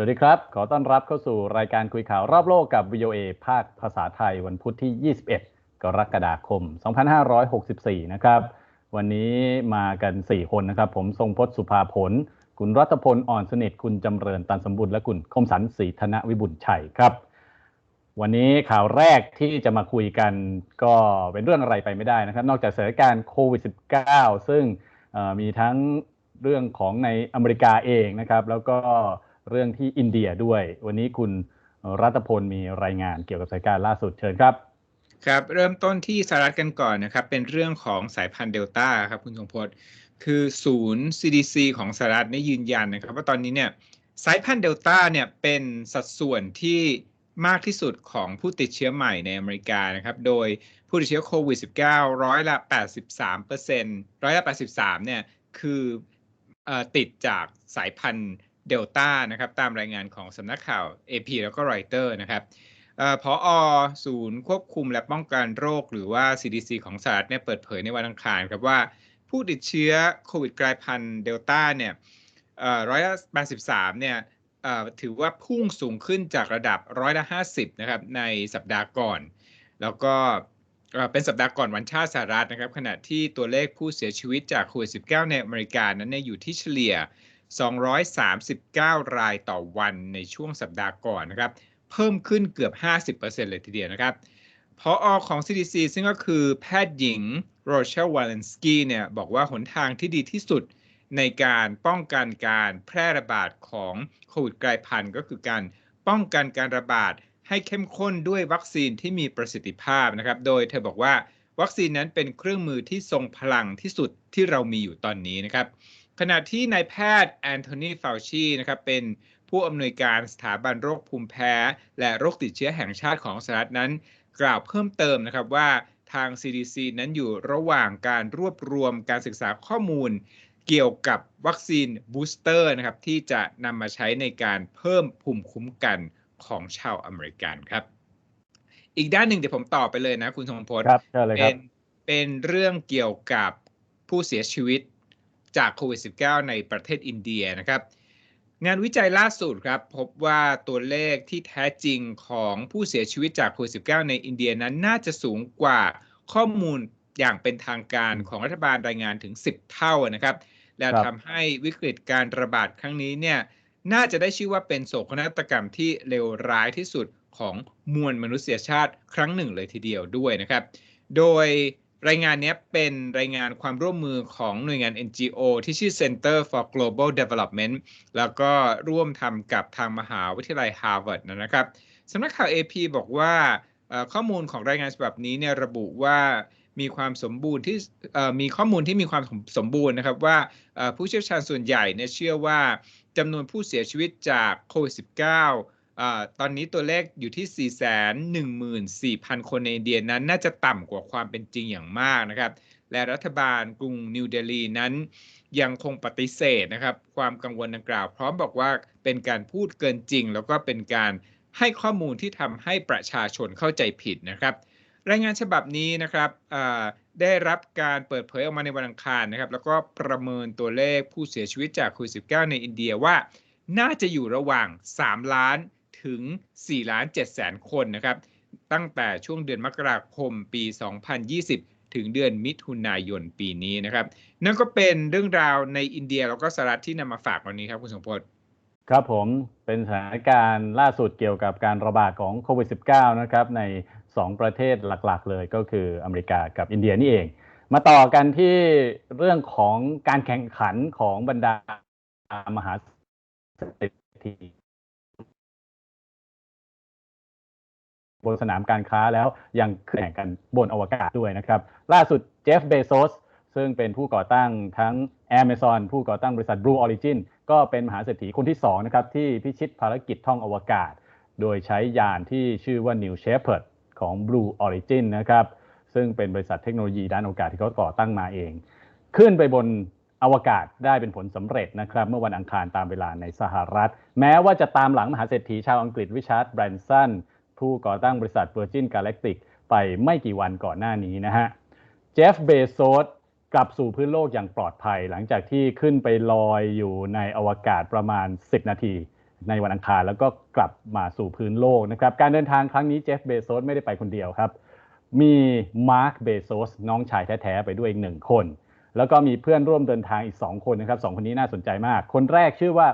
สวัสดีครับ ขอต้อนรับเข้าสู่รายการคุยข่าวรอบโลกกับ VOA ภาคภาษาไทยวันพุธที่ 21 กรกฎาคม 2564 นะครับ วันนี้มากัน 4 คนนะครับ ผมทรงพจน์สุภาผล คุณรัตพล อ่อนสนิท คุณจำเริญตันสมบุญและคุณคมสันศรีธนวิบุญชัยครับ วันนี้ข่าวแรกที่จะมาคุยกันก็เป็นเรื่องอะไรไปไม่ได้นะครับ นอกจากสถานการณ์โควิด -19 ซึ่งมีทั้งเรื่องของในอเมริกาเองนะครับ แล้วก็ เรื่องที่อินเดียด้วย วันนี้คุณรัตพลมีรายงานเกี่ยวกับสถานการณ์ล่าสุดเชิญครับครับเริ่มต้นที่สหรัฐกันก่อนนะครับ เป็นเรื่องของสายพันธุ์เดลต้าครับคุณทงพจน์คือศูนย์ CDC ของสหรัฐนี่ยืนยันนะครับ ว่าตอนนี้เนี่ยสายพันธุ์เดลต้าเนี่ยเป็นสัดส่วนที่มากที่สุดของผู้ติดเชื้อใหม่ในอเมริกานะครับ โดยผู้ติดเชื้อโควิด -19 ร้อยละ 83เปอร์เซ็นต์ร้อยละ 83เนี่ยคืออติดจากสายพันธุ์ เดลต้านะครับตามรายงานของสำนักข่าว AP แล้วก็รอยเตอร์นะครับพออศูนย์ควบคุมและป้องกันโรคหรือว่า CDC ของสหรัฐเนี่ยเปิดเผยในวันอังคารครับว่าผู้ติดเชื้อโควิดกลายพันธุ์เดลต้าเนี่ยร้อยละ83เนี่ยถือว่าพุ่งสูงขึ้นจากระดับร้อยละ50นะครับในสัปดาห์ก่อน แล้วก็เป็นสัปดาห์ก่อนวันชาติสหรัฐนะครับ ขณะที่ตัวเลขผู้เสียชีวิตจากโควิด -19 ในอเมริกานั้นเนี่ยอยู่ที่เฉลี่ย 239 รายต่อวันในช่วงสัปดาห์ก่อนนะครับ เพิ่มขึ้นเกือบ 50%เลยทีเดียวนะครับพออของ CDC ซึ่งก็คือแพทย์หญิงโรเชลวาเลนสกี้เนี่ยบอกว่าหนทางที่ดีที่สุดในการป้องกันการแพร่ระบาดของโควิดกลายพันธุ์ก็คือการป้องกันการระบาดให้เข้มข้นด้วยวัคซีนที่มีประสิทธิภาพนะครับ โดยเธอบอกว่าวัคซีนนั้นเป็นเครื่องมือที่ทรงพลังที่สุดที่เรามีอยู่ตอนนี้นะครับ ขณะที่นายแพทย์แอนโทนีฟาวชีนะครับเป็นผู้อำนวยการสถาบันโรคภูมิแพ้ และโรคติดเชื้อแห่งชาติของสหรัฐนั้น กล่าวเพิ่มเติมนะครับว่าทาง CDC นั้นอยู่ระหว่างการรวบรวมการศึกษาข้อมูล เกี่ยวกับวัคซีนบูสเตอร์นะครับที่จะนำมาใช้ในการเพิ่มภูมิคุ้มกันของชาวอเมริกันครับ อีกด้านหนึ่งเดี๋ยวผมต่อไปเลยนะคุณทงพลเป็นเป็นเรื่องเกี่ยวกับผู้เสียชีวิต จากโควิด -19 ในประเทศอินเดียนะครับ งานวิจัยล่าสุดครับพบว่าตัวเลขที่แท้จริงของผู้เสียชีวิตจากโควิด -19 ในอินเดียนั้นน่าจะสูงกว่าข้อมูลอย่างเป็นทางการของรัฐบาลรายงานถึง 10 เท่านะครับ และทำให้วิกฤตการระบาดครั้งนี้เนี่ยน่าจะได้ชื่อว่าเป็นโศกนาฏกรรมที่เลวร้ายที่สุดของมวลมนุษยชาติครั้งหนึ่งเลยทีเดียวด้วยนะครับ โดย รายงานนี้เป็นรายงานความร่วมมือของหน่วยงาน NGO ที่ชื่อ Center for Global Development แล้วก็ร่วมทำกับทางมหาวิทยาลัย Harvard นะครับสำนักข่าว AP บอกว่าข้อมูลของรายงานฉบับนี้เนี่ยระบุว่ามีความสมบูรณ์ที่มีข้อมูลที่มีความสมบูรณ์นะครับว่าผู้เชี่ยวชาญส่วนใหญ่เนี่ยเชื่อว่าจำนวนผู้เสียชีวิตจากโควิด -19 ตอนนี้ตัวเลขอยู่ที่ 414,000 คนในอินเดียนั้น น่าจะต่ำกว่าความเป็นจริงอย่างมากนะครับ และรัฐบาลกรุงนิวเดลีนั้น ยังคงปฏิเสธนะครับ ความกังวลดังกล่าว พร้อมบอกว่าเป็นการพูดเกินจริง แล้วก็เป็นการให้ข้อมูลที่ทำให้ประชาชนเข้าใจผิดนะครับ รายงานฉบับนี้นะครับได้รับการเปิดเผยออกมาในวันอังคารนะครับ แล้วก็ประเมินตัวเลขผู้เสียชีวิตจากโควิด -19 ในอินเดียว่า น่าจะอยู่ระหว่าง 3 ล้าน ถึง4ล้าน7แสนคนนะครับ ตั้งแต่ช่วงเดือนมกราคมปี 2020 ถึงเดือนมิถุนายนปีนี้นะครับ นั่นก็เป็นเรื่องราวในอินเดียแล้วก็สหรัฐที่นำมาฝากวันนี้ครับคุณสมพศครับผมเป็นสถานการณ์ล่าสุดเกี่ยวกับการระบาดของโควิด -19 นะครับใน 2 ประเทศหลักๆ เลยก็คืออเมริกากับอินเดียนี่เอง มาต่อกันที่เรื่องของการแข่งขันของบรรดามหาเศรษฐี บนสนามการค้าแล้วยังแข่งกันบนอวกาศด้วยนะครับ ล่าสุดเจฟเบโซสซึ่งเป็นผู้ก่อตั้งทั้ง Amazon ผู้ก่อตั้งบริษัท Blue Origin ก็เป็นมหาเศรษฐีคนที่2นะครับที่พิชิตภารกิจท่องอวกาศ โดยใช้ยานที่ชื่อว่า New Shepard ของ Blue Origin นะครับซึ่งเป็นบริษัทเทคโนโลยีด้านอวกาศที่เขาก่อตั้งมาเอง ขึ้นไปบนอวกาศได้เป็นผลสำเร็จนะครับ เมื่อวันอังคารตามเวลาในสหรัฐ แม้ว่าจะตามหลังมหาเศรษฐีชาวอังกฤษวิชาร์ดแบรนสัน ผู้ก่อตั้งบริษัท Virgin Galactic ไปไม่กี่วันก่อนหน้านี้นะฮะ เจฟเบโซสกลับสู่พื้นโลกอย่างปลอดภัย หลังจากที่ขึ้นไปลอยอยู่ในอวกาศประมาณ 10 นาที ในวันอังคารแล้วก็กลับมาสู่พื้นโลกนะครับ การเดินทางครั้งนี้เจฟเบโซสไม่ได้ไปคนเดียวครับ มีมาร์คเบโซสน้องชายแท้ๆไปด้วยอีกหนึ่งคน แล้วก็มีเพื่อนร่วมเดินทางอีก 2 คนนะครับสองคนนี้น่าสนใจมาก คนแรกชื่อว่า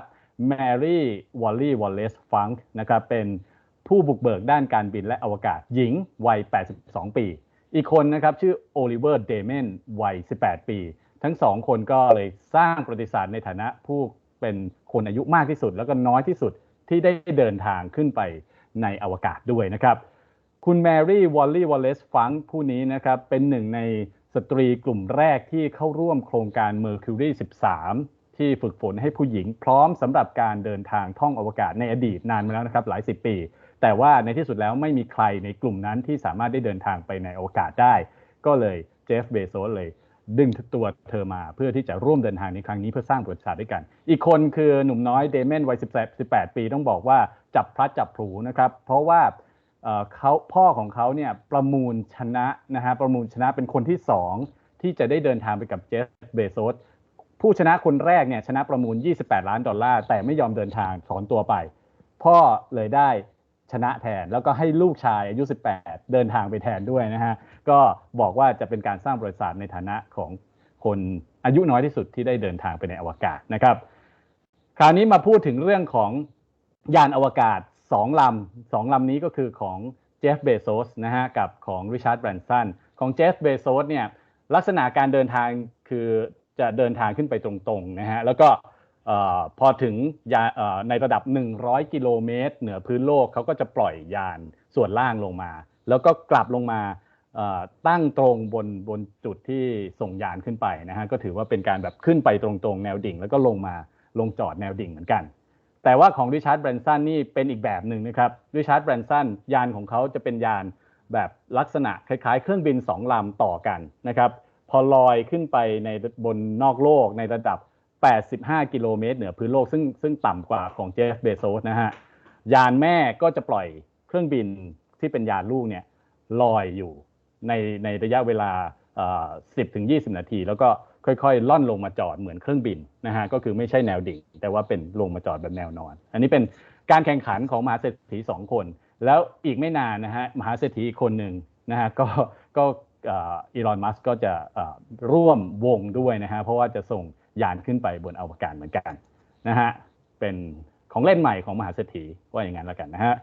แมรี่วอลลี่วอลเลสฟังค์นะครับเป็น ผู้บุกเบิกด้านการบินและอวกาศหญิงวัย 82 ปี อีกคนนะครับชื่อโอลิเวอร์เดเมนวัย 18 ปี ทั้งสองคนก็เลยสร้างประวัติศาสตร์ในฐานะผู้เป็นคนอายุมากที่สุด แล้วก็น้อยที่สุดที่ได้เดินทางขึ้นไปในอวกาศด้วยนะครับคุณแมรี่วอลลี่วอลเลสฟังผู้นี้นะครับเป็นหนึ่งในสตรีกลุ่มแรกที่เข้าร่วมโครงการ Mercury 13 ที่ฝึกฝนให้ผู้หญิงพร้อมสำหรับการเดินทางท่องอวกาศในอดีตนานมาแล้วนะครับหลายสิบปี แต่ว่าในที่สุดแล้วไม่มีใครในกลุ่มนั้นที่สามารถได้เดินทางไปในโอกาศได้ ก็เลยเจฟเบโซสเลยดึงตัวเธอมาเพื่อที่จะร่วมเดินทางในครั้งนี้เพื่อสร้างประวัติศาสตร์ด้วยกัน อีกคนคือหนุ่มน้อยเดเมนวัย 18 ปีต้องบอกว่าจับพลัดจับผลูนะครับ เพราะว่าเอ่อเขาพ่อของเขาเนี่ยประมูลชนะนะฮะประมูลชนะเป็นคนที่ 2 ที่จะได้เดินทางไปกับเจฟเบโซสผู้ชนะคนแรกเนี่ยชนะประมูล 28 ล้านดอลลาร์แต่ไม่ยอมเดินทางถอนตัวไป พ่อเลยได้ ชนะแทน แล้วก็ให้ลูกชายอายุ 18 เดินทางไปแทนด้วยนะฮะก็บอกว่าจะเป็นการสร้างบริษัทในฐานะของคนอายุน้อยที่สุดที่ได้เดินทางไปในอวกาศนะครับคราวนี้มาพูดถึงเรื่องของยานอวกาศสองลำสองลำนี้ก็คือของเจฟเบโซสนะฮะกับของริชาร์ดแบรนสันของเจฟเบโซสเนี่ยลักษณะการเดินทางคือจะเดินทางขึ้นไปตรงๆนะฮะแล้วก็ พอถึงยาในระดับ 100 กิโลเมตร เหนือพื้นโลกเขาก็จะปล่อยยานส่วนล่างลงมา แล้วก็กลับลงมาตั้งตรงบนบนจุดที่ส่งยานขึ้นไปนะฮะก็ถือว่าเป็นการแบบขึ้นไปตรงๆ แนวดิ่ง แล้วก็ลงมาลงจอดแนวดิ่งเหมือนกัน แต่ว่าของริชาร์ดแบรนสันนี่เป็นอีกแบบหนึ่งนะครับริชาร์ดแบรนสันยานของเขาจะเป็นยานแบบลักษณะคล้ายๆ เครื่องบิน2ลำต่อกันนะครับพอลอยขึ้นไปในบนนอกโลกในระดับ 85 กิโลเมตรเหนือพื้นโลกซึ่งซึ่งต่ำกว่าของเจฟเบโซสนะฮะ ยานแม่ก็จะปล่อยเครื่องบินที่เป็นยานลูกเนี่ยลอยอยู่ในในระยะเวลา 10ถึง20 นาที แล้วก็ค่อยๆ ล่อนลงมาจอดเหมือนเครื่องบินนะฮะก็คือไม่ใช่แนวดิ่งแต่ว่าเป็นลงมาจอดแบบแนวนอน อันนี้เป็นการแข่งขันของมหาเศรษฐีสองคน แล้วอีกไม่นานนะฮะมหาเศรษฐีอีกคนหนึ่งนะฮะก็ก็อีลอนมัสก็จะร่วมวงด้วยนะฮะเพราะว่าจะส่ง ยานขึ้นไปบนอวกาศเหมือนกันนะฮะเป็นของเล่นใหม่ของมหาเศรษฐีว่าอย่างนั้นแล้วกันนะฮะ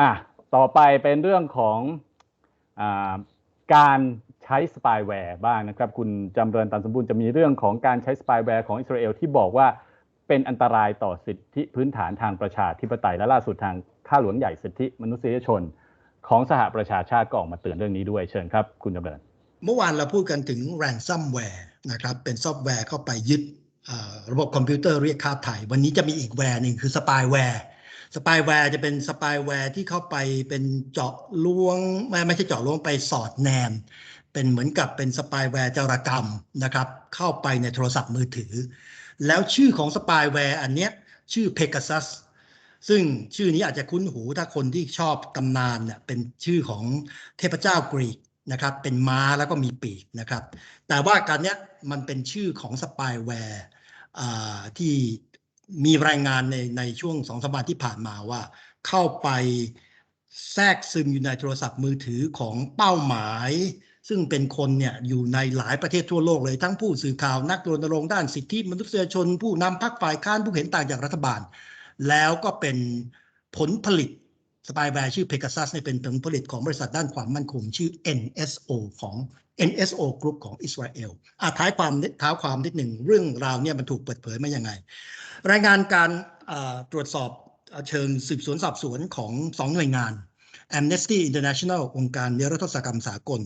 อะต่อไปเป็นเรื่องของอาการใช้สปายแวร์บ้างนะครับ คุณจำเริญตันสมบูรณ์จะมีเรื่องของการใช้สปายแวร์ของอิสราเอลที่บอกว่าเป็นอันตรายต่อสิทธิพื้นฐานทางประชาธิปไตยและล่าสุดทางข้าหลวงใหญ่สิทธิมนุษยชน ของสหประชาชาติก็ออกมาเตือนเรื่องนี้ด้วยเชิญครับ คุณจำเริญ เมื่อวานเราพูดกันถึง ransomware นะครับเป็นซอฟต์แวร์เข้าไปยึดระบบคอมพิวเตอร์เรียกค่าไถ่วันนี้จะมีอีกแวร์หนึ่งคือ spyware spyware จะเป็น spyware ที่เข้าไปเป็นเจาะลวง ไม่ไม่ใช่เจาะลวงไปสอดแนม เป็นเหมือนกับเป็น spyware จารกรรมนะครับเข้าไปในโทรศัพท์มือถือ แล้วชื่อของ spyware อันเนี้ยชื่อ Pegasus ซึ่งชื่อนี้อาจจะคุ้นหูถ้าคนที่ชอบตำนานเนี่ยเป็นชื่อของเทพเจ้ากรีก นะครับเป็นม้าแล้วก็มีปีกนะครับ แต่ว่าการเนี้ยมันเป็นชื่อของสปายแวร์ที่มีรายงานในในช่วงสองสัปดาห์ที่ผ่านมาว่า เข้าไปแทรกซึมอยู่ในโทรศัพท์มือถือของเป้าหมาย ซึ่งเป็นคนเนี่ยอยู่ในหลายประเทศทั่วโลกเลย ทั้งผู้สื่อข่าวนักรณรงค์ด้านสิทธิมนุษยชน ผู้นำพรรคฝ่ายค้านผู้เห็นต่างจากรัฐบาล แล้วก็เป็นผลผลิต สปายแวร์ชื่อ Pegasus เนี่ยเป็นผลผลิตของบริษัทด้านความมั่นคงชื่อ NSO ของ NSO Group ของอิสราเอลอะท้ายความท้าความนิดหนึ่งเรื่องราวเนี่ยมันถูกเปิดเผยมายังไง รายงานการตรวจสอบเชิงสืบสวนสอบสวนของสองหน่วยงาน Amnesty International องค์การนิรโทษกรรมสากล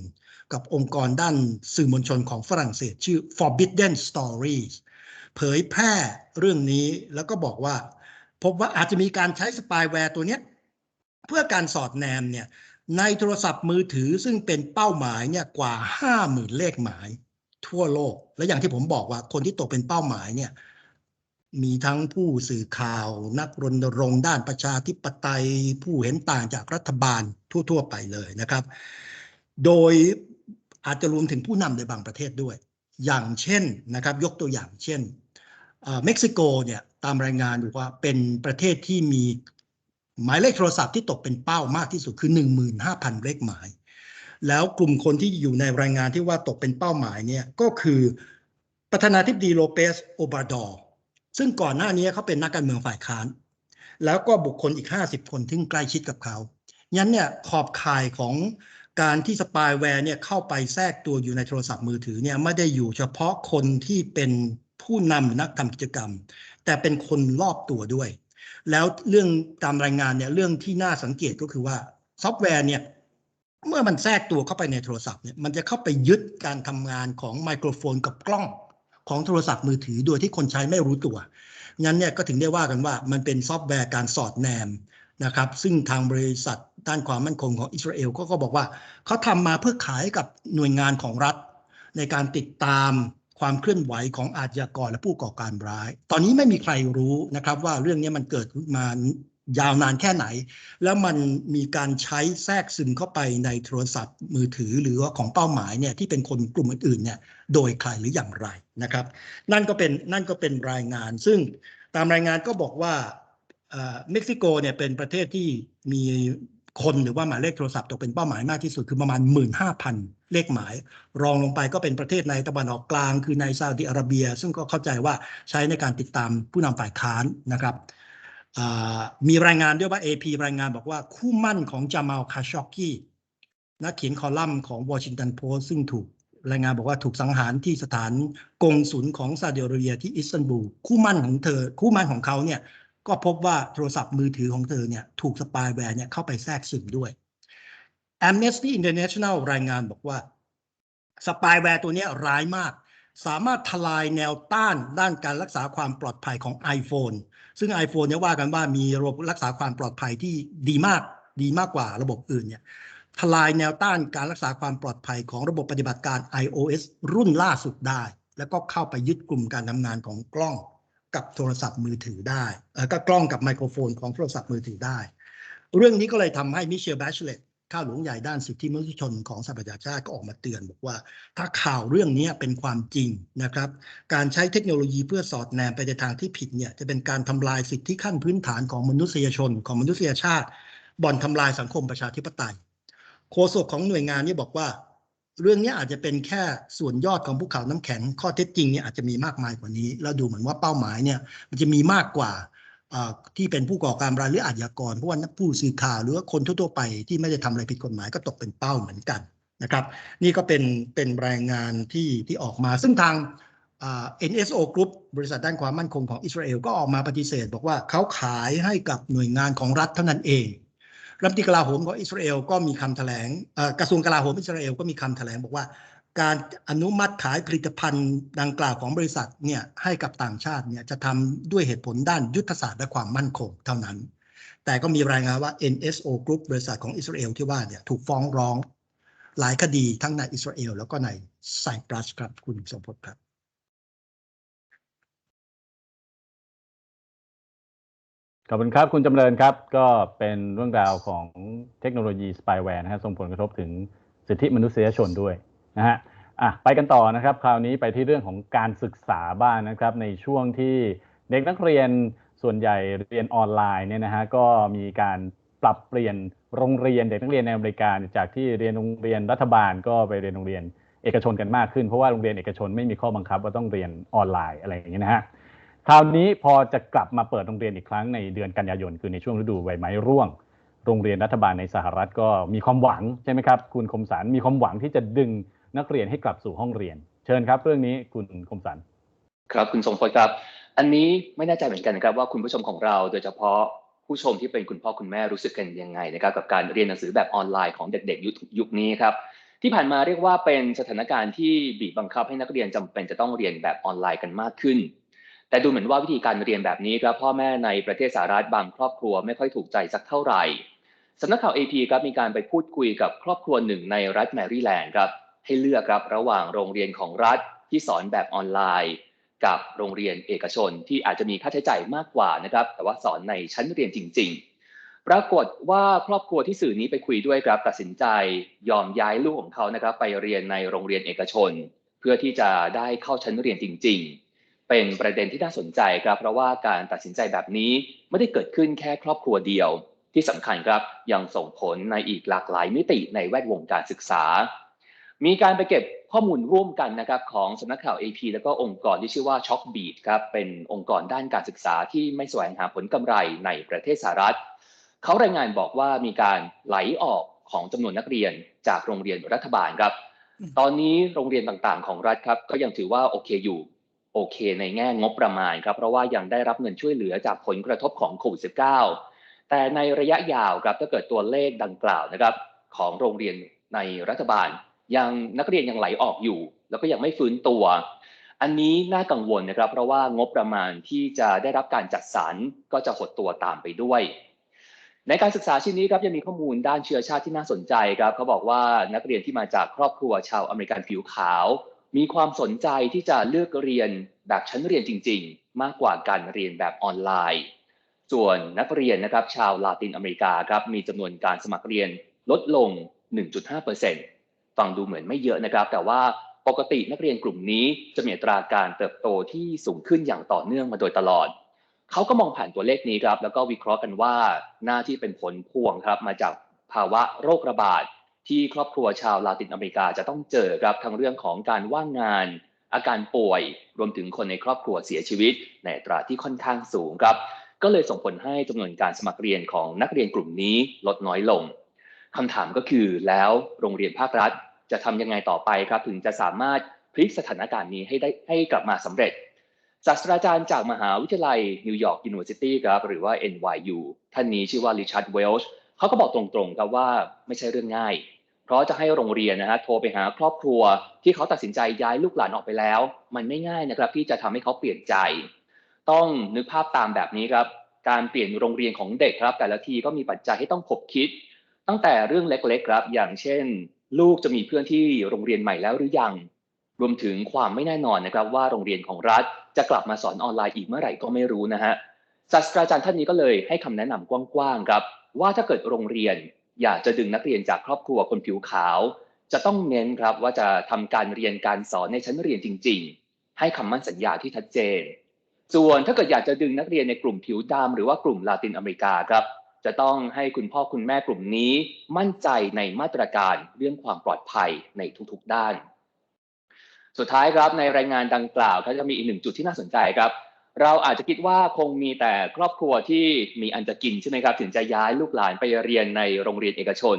กับองค์กรด้านสื่อมวลชนของฝรั่งเศส ชื่อ Forbidden Stories เผยแพร่เรื่องนี้แล้วก็บอกว่า พบว่าอาจจะมีการใช้สปายแวร์ตัวเนี้ย เพื่อการสอดแนมเนี่ยในโทรศัพท์มือถือซึ่งเป็นเป้าหมายเนี่ยกว่า 50,000 เลขหมายทั่วโลก และอย่างที่ผมบอกว่าคนที่ตกเป็นเป้าหมายเนี่ยมีทั้งผู้สื่อข่าวนักรณรงค์ด้านประชาธิปไตย ผู้เห็นต่างจากรัฐบาลทั่ว ๆ ไปเลยนะครับ โดยอาจจะรวมถึงผู้นำในบางประเทศด้วย อย่างเช่นนะครับยกตัวอย่างเช่นเอ่อเม็กซิโกเนี่ยตามรายงานบอกว่าเป็นประเทศที่มี หมายเลขโทรศัพท์ที่ตกเป็นเป้ามากที่สุดคือ 15,000 เลขหมาย แล้วกลุ่มคนที่อยู่ในรายงานที่ว่าตกเป็นเป้าหมายเนี่ยก็คือประธานาธิบดีโลเปสโอบราดอร์ซึ่งก่อนหน้านี้เขาเป็นนักการเมืองฝ่ายค้าน แล้วก็บุคคลอีก 50 คนที่ใกล้ชิดกับเขางั้นเนี่ยขอบข่ายของการที่สปายแวร์เนี่ยเข้าไปแทรกตัวอยู่ในโทรศัพท์มือถือเนี่ยไม่ได้อยู่เฉพาะคนที่เป็นผู้นำหรือนักทำกิจกรรม แต่เป็นคนรอบตัวด้วย แล้วเรื่องตามรายงานเนี่ยเรื่องที่น่าสังเกตก็คือว่าซอฟต์แวร์เนี่ยเมื่อมันแทรกตัวเข้าไปในโทรศัพท์เนี่ยมันจะเข้าไปยึดการทำงานของไมโครโฟนกับกล้องของโทรศัพท์มือถือโดยที่คนใช้ไม่รู้ตัว งั้นเนี่ยก็ถึงได้ว่ากันว่ามันเป็นซอฟต์แวร์การสอดแนมนะครับ ซึ่งทางบริษัทด้านความมั่นคงของอิสราเอลก็ก็บอกว่าเขาทำมาเพื่อขายกับหน่วยงานของรัฐ ในการติดตาม ความเคลื่อนไหวของอาชญากรและผู้ก่อการร้าย ตอนนี้ไม่มีใครรู้นะครับว่าเรื่องนี้มันเกิดขึ้นมายาวนานแค่ไหน แล้วมันมีการใช้แทรกซึมเข้าไปในโทรศัพท์มือถือหรือว่าของเป้าหมายเนี่ยที่เป็นคนกลุ่มอื่นๆเนี่ยโดยใครหรืออย่างไรนะครับ นั่นก็เป็นนั่นก็เป็นรายงาน ซึ่งตามรายงานก็บอกว่าเอ่อเม็กซิโกเนี่ยเป็นประเทศที่มีคนหรือว่าหมายเลขโทรศัพท์ตกเป็นเป้าหมายมากที่สุดคือประมาณ 15,000 เลขหมาย รองลงไปก็เป็นประเทศในตะวันออกกลาง คือในซาอุดิอาระเบีย ซึ่งก็เข้าใจว่าใช้ในการติดตามผู้นำฝ่ายค้านนะครับมีรายงานด้วยว่า AP รายงานบอกว่าคู่มั่นของจามาลคาชอกกี้นักเขียนคอลัมน์ของ Washington Post ซึ่งถูกรายงานบอกว่าถูกสังหารที่สถานกงสุลของซาอุดิอาระเบียที่อิสตันบูลคู่มั่นของเธอ คู่มั่นของเขาเนี่ยก็พบว่าโทรศัพท์มือถือของเธอเนี่ยถูกสปายแวร์เนี่ยเข้าไปแทรกซึมด้วย Amnesty International รายงานบอกว่า สปายแวร์ตัวนี้ร้ายมาก สามารถทลายแนวต้านด้านการรักษาความปลอดภัยของ iPhone ซึ่ง iPhone เนี่ยว่ากันว่ามีระบบรักษาความปลอดภัยที่ดีมากดีมากกว่าระบบอื่นเนี่ยทลายแนวต้านการรักษาความปลอดภัยของระบบปฏิบัติการ iOS รุ่นล่าสุดได้ แล้วก็เข้าไปยึดกลุ่มการทำงานของกล้องกับโทรศัพท์มือถือได้ก็กล้องกับไมโครโฟนของโทรศัพท์มือถือได้ เรื่องนี้ก็เลยทำให้มิเชลแบชเลต ข้าหลวงใหญ่ด้านสิทธิมนุษยชนของสหประชาชาติก็ออกมาเตือนบอกว่า ถ้าข่าวเรื่องนี้เป็นความจริงนะครับ การใช้เทคโนโลยีเพื่อสอดแนมไปในทางที่ผิดเนี่ยจะเป็นการทำลายสิทธิขั้นพื้นฐานของมนุษยชนของมนุษยชาติ บ่อนทำลายสังคมประชาธิปไตย โฆษกของหน่วยงานนี้บอกว่า เรื่องนี้อาจจะเป็นแค่ส่วนยอดของภูเขาน้ำแข็งข้อเท็จจริงเนี่ยอาจจะมีมากมายกว่านี้ แล้วดูเหมือนว่าเป้าหมายเนี่ยมันจะมีมากกว่า ที่เป็นผู้ก่อการร้ายหรืออาชญากรเพราะว่าผู้สื่อข่าวหรือว่าคนทั่วๆไปที่ไม่ได้ทำอะไรผิดกฎหมายก็ตกเป็นเป้าเหมือนกันนะครับ นี่ก็เป็นเป็นรายงานที่ที่ออกมา ซึ่งทาง NSO Group บริษัทด้านความมั่นคงของอิสราเอลก็ออกมาปฏิเสธ บอกว่าเขาขายให้กับหน่วยงานของรัฐเท่านั้นเองรัฐมนตรีกลาโหมของอิสราเอลก็มีคำแถลงกระทรวงกลาโหมอิสราเอลก็มีคำแถลงบอกว่า การอนุมัติขายผลิตภัณฑ์ดังกล่าวของบริษัทเนี่ยให้กับต่างชาติเนี่ยจะทำด้วยเหตุผลด้านยุทธศาสตร์และความมั่นคงเท่านั้น แต่ก็มีรายงานว่า NSO Group บริษัทของอิสราเอลที่ว่าเนี่ยถูกฟ้องร้องหลายคดีทั้งในอิสราเอลแล้วก็ในไซปรัสครับคุณสมพศครับขอบคุณครับ คุณจำเริญครับ ก็เป็นเรื่องราวของเทคโนโลยีสปายแวร์นะฮะส่งผลกระทบถึงสิทธิมนุษยชนด้วย นะฮะอะไปกันต่อนะครับ คราวนี้ไปที่เรื่องของการศึกษาบ้างนนะครับ ในช่วงที่เด็กนักเรียนส่วนใหญ่เรียนออนไลน์เนี่ยนะฮะก็มีการปรับเปลี่ยนโรงเรียนเด็กนักเรียนในอเมริกาจากที่เรียนโรงเรียนรัฐบาลก็ไปเรียนโรงเรียนเอกชนกันมากขึ้นเพราะว่าโรงเรียนเอกชนไม่มีข้อบังคับว่าต้องเรียนออนไลน์อะไรอย่างเงี้ยนะฮะคราวนี้พอจะกลับมาเปิดโรงเรียนอีกครั้งในเดือนกันยายนคือในช่วงฤดูใบไม้ร่วง โรงเรียนรัฐบาลในสหรัฐก็มีความหวังใช่ไหมครับคุณคมสันมีความหวังที่จะดึง นักเรียนให้กลับสู่ห้องเรียน เชิญครับ เรื่องนี้คุณคมสันครับคุณทรงพลครับ อันนี้ไม่แน่ใจเหมือนกันนะครับว่าคุณผู้ชมของเราโดยเฉพาะผู้ชมที่เป็นคุณพ่อคุณแม่รู้สึกกันยังไงนะครับกับการเรียนหนังสือแบบออนไลน์ของเด็กๆยุคยุคนี้ครับที่ผ่านมาเรียกว่าเป็นสถานการณ์ที่บีบบังคับให้นักเรียนจำเป็นจะต้องเรียนแบบออนไลน์กันมากขึ้น แต่ดูเหมือนว่าวิธีการเรียนแบบนี้ครับพ่อแม่ในประเทศสหรัฐบางครอบครัวไม่ค่อยถูกใจสักเท่าไหร่สำนักข่าว AP ครับมีการไปพูดคุยกับครอบครัวหนึ่งในรัฐแมริแลนด์ครับ ให้เลือกครับระหว่างโรงเรียนของรัฐที่สอนแบบออนไลน์ กับโรงเรียนเอกชนที่อาจจะมีค่าใช้จ่ายมากกว่านะครับ แต่ว่าสอนในชั้นเรียนจริง ๆ ปรากฏว่าครอบครัวที่สื่อนี้ไปคุยด้วยครับตัดสินใจยอมย้ายลูกของเขานะครับ ไปเรียนในโรงเรียนเอกชน เพื่อที่จะได้เข้าชั้นเรียนจริง ๆเป็นประเด็นที่น่าสนใจครับ เพราะว่าการตัดสินใจแบบนี้ไม่ได้เกิดขึ้นแค่ครอบครัวเดียว ที่สำคัญครับยังส่งผลในอีกหลากหลายมิติในแวดวงการศึกษา มีการไปเก็บข้อมูลร่วมกันนะครับของสำนักข่าว AP แล้วก็องค์กรที่ชื่อว่า Shockbeat ครับเป็นองค์กรด้านการศึกษาที่ไม่แสวงหาผลกำไรในประเทศสหรัฐ เขารายงานบอกว่ามีการไหลออกของจำนวนนักเรียนจากโรงเรียนรัฐบาลครับ ตอนนี้โรงเรียนต่างๆ ของรัฐครับก็ยังถือว่าโอเคอยู่โอเคในแง่งบประมาณครับเพราะว่ายังได้รับเงินช่วยเหลือจากผลกระทบของโควิด -19 แต่ในระยะยาวครับถ้าเกิดตัวเลขดังกล่าวนะครับของโรงเรียนในรัฐบาล ยังนักเรียนยังไหลออกอยู่ แล้วก็ยังไม่ฟื้นตัว อันนี้น่ากังวลนะครับ เพราะว่างบประมาณที่จะได้รับการจัดสรรก็จะหดตัวตามไปด้วย ในการศึกษาชิ้นนี้ครับยังมีข้อมูลด้านเชื้อชาติที่น่าสนใจครับเขาบอกว่านักเรียนที่มาจากครอบครัวชาวอเมริกันผิวขาว มีความสนใจที่จะเลือกเรียนแบบชั้นเรียนจริง ๆ มากกว่าการเรียนแบบออนไลน์ ส่วนนักเรียนนะครับชาวลาตินอเมริกาครับมีจำนวนการสมัครเรียนลดลง 1.5% ฟังดูเหมือนไม่เยอะนะครับ แต่ว่าปกตินักเรียนกลุ่มนี้จะมีตราการเติบโตที่สูงขึ้นอย่างต่อเนื่องมาโดยตลอด เขาก็มองผ่านตัวเลขนี้ครับ แล้วก็วิเคราะห์กันว่าหน้าที่เป็นผลพวงครับ มาจากภาวะโรคระบาดที่ครอบครัวชาวลาตินอเมริกาจะต้องเจอครับทั้งเรื่องของการว่างงาน อาการป่วย รวมถึงคนในครอบครัวเสียชีวิต ในตราที่ค่อนข้างสูงครับ ก็เลยส่งผลให้จำนวนการสมัครเรียนของนักเรียนกลุ่มนี้ลดน้อยลง คำถามก็คือแล้วโรงเรียนภาครัฐ จะทำยังไงต่อไปครับถึงจะสามารถพลิกสถานการณ์นี้ให้ได้ให้กลับมาสำเร็จศาสตราจารย์จากมหาวิทยาลัยนิวยอร์กยูนิเวอร์ซิตี้ครับหรือว่า NYU ท่านนี้ชื่อว่าริชาร์ดเวลช์เขาก็บอกตรงๆครับว่าไม่ใช่เรื่องง่าย เพราะจะให้โรงเรียนนะฮะโทรไปหาครอบครัว ที่เขาตัดสินใจย้ายลูกหลานออกไปแล้ว มันไม่ง่ายนะครับที่จะทำให้เขาเปลี่ยนใจ ต้องนึกภาพตามแบบนี้ครับการเปลี่ยนโรงเรียนของเด็กครับ แต่ละทีก็มีปัจจัยให้ต้องขบคิด ตั้งแต่เรื่องเล็กๆครับ อย่างเช่น ลูกจะมีเพื่อนที่โรงเรียนใหม่แล้วหรือยัง รวมถึงความไม่แน่นอนนะครับ ว่าโรงเรียนของรัฐจะกลับมาสอนออนไลน์อีกเมื่อไหร่ก็ไม่รู้นะฮะศาสตราจารย์ท่านนี้ก็เลยให้คำแนะนำกว้างๆครับ ว่าถ้าเกิดโรงเรียน อยากจะดึงนักเรียนจากครอบครัวคนผิวขาว จะต้องเน้นครับว่าจะทำการเรียนการสอนในชั้นเรียนจริง ๆ ให้คำมั่นสัญญาที่ชัดเจน ส่วนถ้าเกิดอยากจะดึงนักเรียนในกลุ่มผิวดำหรือว่ากลุ่มลาตินอเมริกาครับ จะต้องให้คุณพ่อคุณแม่กลุ่มนี้มั่นใจในมาตรการเรื่องความปลอดภัยในทุกๆด้าน สุดท้ายครับในรายงานดังกล่าวก็จะมีอีกหนึ่งจุดที่น่าสนใจครับ เราอาจจะคิดว่าคงมีแต่ครอบครัวที่มีอันจะกินใช่ไหมครับ ถึงจะย้ายลูกหลานไปเรียนในโรงเรียนเอกชน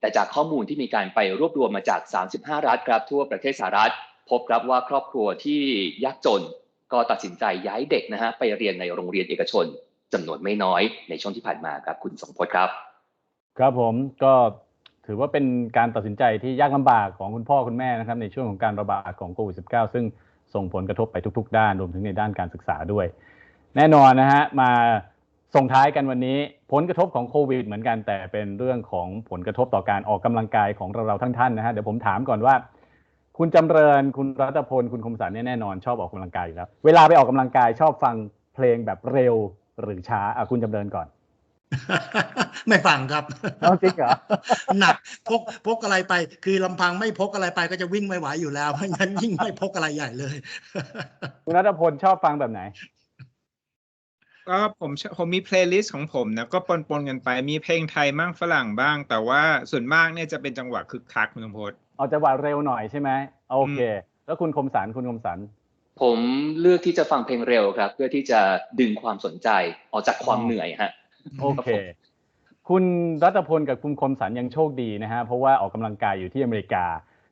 แต่จากข้อมูลที่มีการไปรวบรวมมาจาก 35 รัฐครับทั่วประเทศสหรัฐ พบครับว่าครอบครัวที่ยากจน ก็ตัดสินใจย้ายเด็กนะฮะไปเรียนในโรงเรียนเอกชน จำนวนไม่น้อยในช่วงที่ผ่านมาครับคุณสมพศครับ ครับผมก็ถือว่าเป็นการตัดสินใจที่ยากลำบากของคุณพ่อคุณแม่นะครับในช่วงของการระบาดของโควิด -19 ซึ่งส่งผลกระทบไปทุก ๆ ด้านรวมถึงในด้านการศึกษาด้วย แน่นอนนะฮะมาส่งท้ายกันวันนี้ผลกระทบของโควิดเหมือนกันแต่เป็นเรื่องของผลกระทบต่อการออกกำลังกายของเราๆทั้งท่านนะฮะเดี๋ยวผมถามก่อนว่า คุณจำเริญคุณรัตพลคุณคมสันเนี่ยแน่นอนชอบออกกำลังกายอยู่แล้ว เวลาไปออกกำลังกายชอบฟังเพลงแบบเร็ว หรือช้าอะคุณจำเริญก่อน ไม่ฟังครับเอาจริงเหรอหนักพกพกอะไรไป คือลำพังไม่พกอะไรไปก็จะวิ่งไม่ไหวอยู่แล้วเพราะงั้นยิ่งไม่พกอะไรใหญ่เลยคุณรัตพลชอบฟังแบบไหนก็ผมชผมมีเพลย์ลิสต์ของผมนะก็ปนปนๆกันไปมีเพลงไทยบ้างฝรั่งบ้าง แต่ว่าส่วนมากเนี่ยจะเป็นจังหวะคึกคักคุณสมพศเอาจังหวะเร็วหน่อยใช่ไหมโอเค แล้วคุณคมสันคุณคมสัน ผมเลือกที่จะฟังเพลงเร็วครับ เพื่อที่จะดึงความสนใจออกจากความเหนื่อยฮะโอเค คุณรัตพลกับคุณคมสันยังโชคดีนะฮะเพราะว่าออกกำลังกายอยู่ที่อเมริกา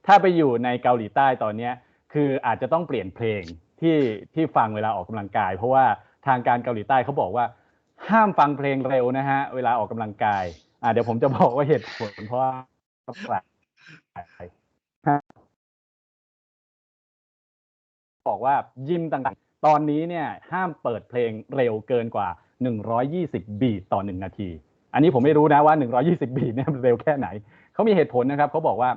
ถ้าไปอยู่ในเกาหลีใต้ตอนเนี้ยคืออาจจะต้องเปลี่ยนเพลงที่ที่ฟังเวลาออกกำลังกาย เพราะว่าทางการเกาหลีใต้เขาบอกว่า ห้ามฟังเพลงเร็วนะฮะ เวลาออกกำลังกาย อ่าเดี๋ยวผมจะบอกว่าเหตุผลเพราะว่า บอกว่ายิมต่างๆ ตอนนี้เนี่ยห้ามเปิดเพลงเร็วเกินกว่า 120 บีทต่อ 1 นาที อันนี้ผมไม่รู้นะว่า 120 บีทเนี่ยมันเร็วแค่ไหน เขามีเหตุผลนะครับเขาบอกว่า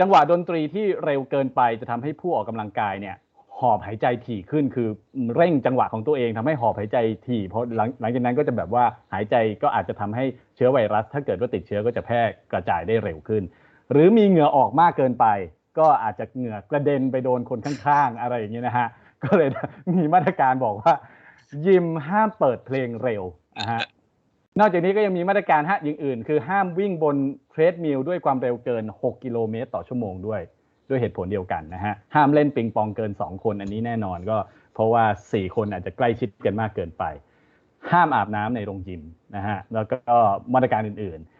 จังหวะดนตรีที่เร็วเกินไปจะทำให้ผู้ออกกำลังกายเนี่ยหอบหายใจถี่ขึ้นคือเร่งจังหวะของตัวเองทำให้หอบหายใจถี่เพราะหลังหลังจากนั้นก็จะแบบว่าหายใจก็อาจจะทำให้เชื้อไวรัส ถ้าเกิดว่าติดเชื้อก็จะแพร่กระจายได้เร็วขึ้น หรือมีเหงื่อออกมากเกินไป ก็อาจจะเหงื่อกระเด็นไปโดนคนข้างๆ อะไรอย่างเงี้ยนะฮะ ก็เลยมีมาตรการบอกว่า ยิมห้ามเปิดเพลงเร็วนะฮะนอกจากนี้ก็ยังมีมาตรการฮะอย่างอื่น คือห้ามวิ่งบนเทรดมิลด้วยความเร็วเกิน 6 กิโลเมตรต่อชั่วโมงด้วย ด้วยเหตุผลเดียวกันนะฮะ ห้ามเล่นปิงปองเกิน 2 คนอันนี้แน่นอนก็ เพราะว่า 4 คนอาจจะใกล้ชิดกันมากเกินไป ห้ามอาบน้ำในโรงยิมนะฮะแล้วก็มาตรการอื่นๆ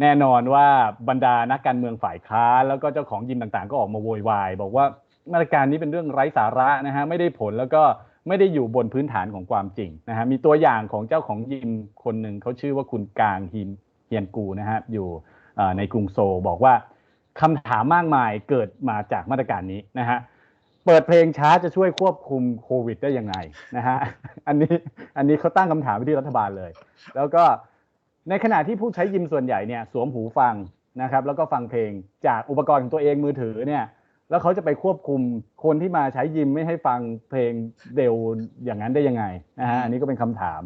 แน่นอนว่าบรรดานักการเมืองฝ่ายค้านแล้วก็เจ้าของยิมต่างๆ ก็ออกมาโวยวายบอกว่ามาตรการนี้เป็นเรื่องไร้สาระนะฮะไม่ได้ผลแล้วก็ไม่ได้อยู่บนพื้นฐานของความจริงนะฮะมีตัวอย่างของเจ้าของยิมคนหนึ่งเขาชื่อว่าคุณกางฮิมเฮียนกูนะฮะอยู่ในกรุงโซลบอกว่าคำถามมากมายเกิดมาจากมาตรการนี้นะฮะเปิดเพลงช้าจะช่วยควบคุมโควิดได้ยังไงนะฮะอันนี้อันนี้เขาตั้งคำถามไปที่รัฐบาลเลย แล้วก็ ในขณะที่ผู้ใช้ยิมส่วนใหญ่เนี่ยสวมหูฟังนะครับ แล้วก็ฟังเพลงจากอุปกรณ์ของตัวเองมือถือเนี่ย แล้วเขาจะไปควบคุมคนที่มาใช้ยิมไม่ให้ฟังเพลงเร็วอย่างนั้นได้ยังไงนะฮะอันนี้ก็เป็นคำถาม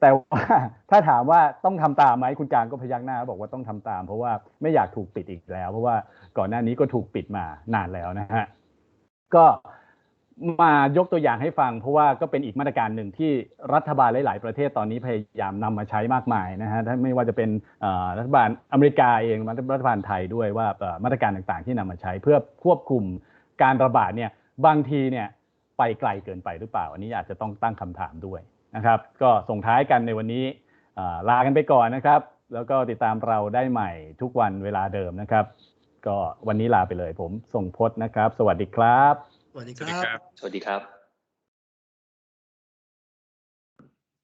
แต่ว่าถ้าถามว่าต้องทำตามไหมคุณการก็พยักหน้าบอกว่าต้องทำตาม เพราะว่าไม่อยากถูกปิดอีกแล้ว เพราะว่าก่อนหน้านี้ก็ถูกปิดมานานแล้วนะฮะก็ มายกตัวอย่างให้ฟัง เพราะว่าก็เป็นอีกมาตรการหนึ่งที่รัฐบาลหลาย ๆ ประเทศตอนนี้พยายามนำมาใช้มากมายนะฮะไม่ว่าจะเป็นรัฐบาลอเมริกาเองรัฐบาลไทยด้วยว่ามาตรการต่าง ๆ ที่นำมาใช้เพื่อควบคุมการระบาดเนี่ยบางทีเนี่ยไปไกลเกินไปหรือเปล่า อันนี้อาจจะต้องตั้งคำถามด้วยนะครับ ก็ส่งท้ายกันในวันนี้ลากันไปก่อนนะครับ แล้วก็ติดตามเราได้ใหม่ทุกวันเวลาเดิมนะครับ ก็วันนี้ลาไปเลยผมส่งพจน์นะครับ สวัสดีครับ วัสดีสควัสดีครับ สวัสดีครับ